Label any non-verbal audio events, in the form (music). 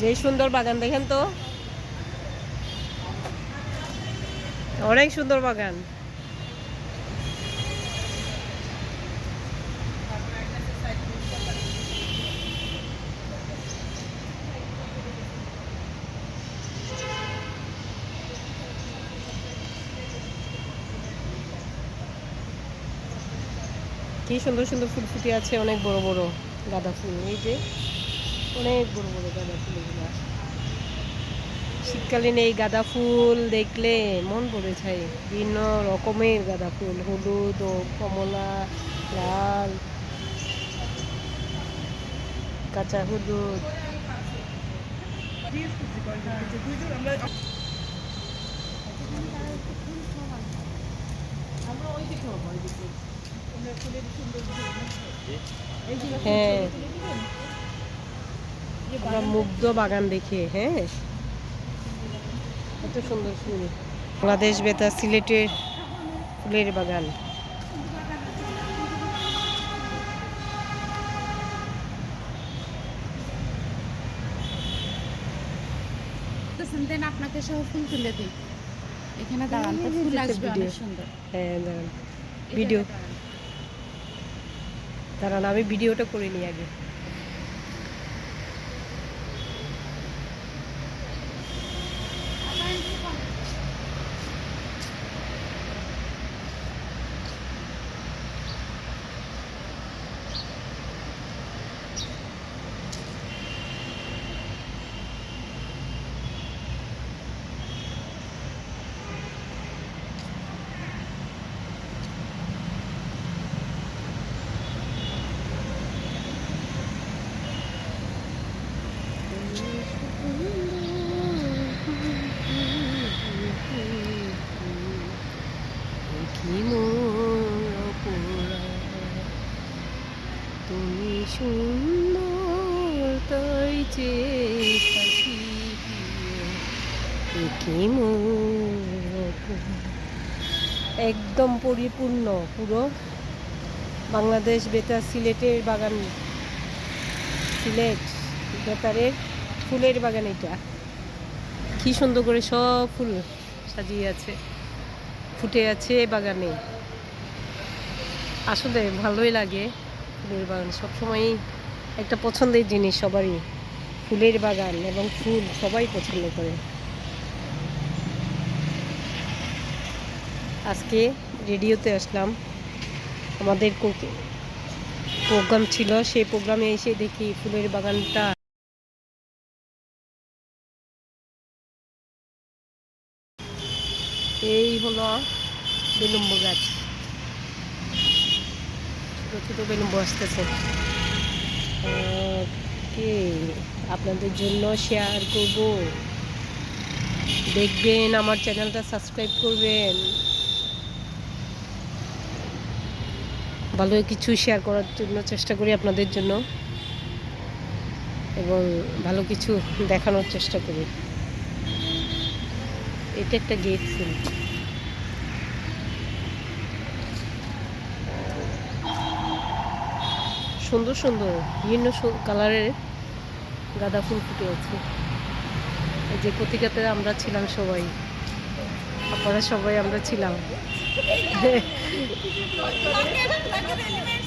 যে সুন্দর বাগান, দেখেন তো। অনেক সুন্দর বাগান। কি সুন্দর সুন্দর ফুল ফুটে আছে, অনেক বড় বড় গাঁদা ফুল। এই যে অনেক বড় বড় গাঁদা ফুল এগুলা। শীতকালীন এই গাঁদা ফুল দেখলে মন পড়ে যায়। বিভিন্ন রকমের গাঁদা ফুল, হলুদ ও কমলা, লাল, কাঁচা হলুদ। হ্যাঁ। আমরা মুগ্ধ বাগান দেখে হ্যাঁ? কত সুন্দর ফুল বাংলাদেশ বেতা সিলেটের ফুলের বাগান। দেন আপনাকে সহ ফুল তুলে দিই। এখানে দাঁড়ান তো ফুল আসবে অনেক সুন্দর। হ্যাঁ দাঁড়ান। ভিডিও দাঁড়ান। আমি ভিডিওটা করে নিই আগে। সুন্দর তাই অপরাধ। একদম পরিপূর্ণ পুরো বাংলাদেশ বেতার সিলেটের বাগান। সিলেট বেতারের ফুলের বাগান এটা। কি সুন্দর করে সব ফুল সাজিয়ে আছে, ফুটে আছে বাগানে। আসলে ভালোই লাগে। ফুলের বাগান। সবসময়ই একটা পছন্দের জিনিস সবারই। ফুলের বাগান এবং ফুল সবাই পছন্দ করে। আজকে রেডিওতে আসলাম আমাদের প্রোগ্রাম ছিল। সেই প্রোগ্রামে এসে দেখি ফুলের বাগানটা এই হলো বিলম্ব গাছ। বেলুম্ব আসতেছে কে আপনাদের জন্য শেয়ার করব। দেখবেন আমার চ্যানেলটা সাবস্ক্রাইব করবেন। ভালো কিছু শেয়ার করার জন্য চেষ্টা করি আপনাদের জন্য। এবং ভালো কিছু দেখানোর চেষ্টা করি। এটা একটা গেট ফুল সুন্দর সুন্দর বিভিন্ন কালারের গাঁদা ফুল ফুটে আছে। এই যে কতিকাতে আমরা ছিলাম সবাই। আপনারা সবাই আমরা ছিলাম। (laughs) (laughs)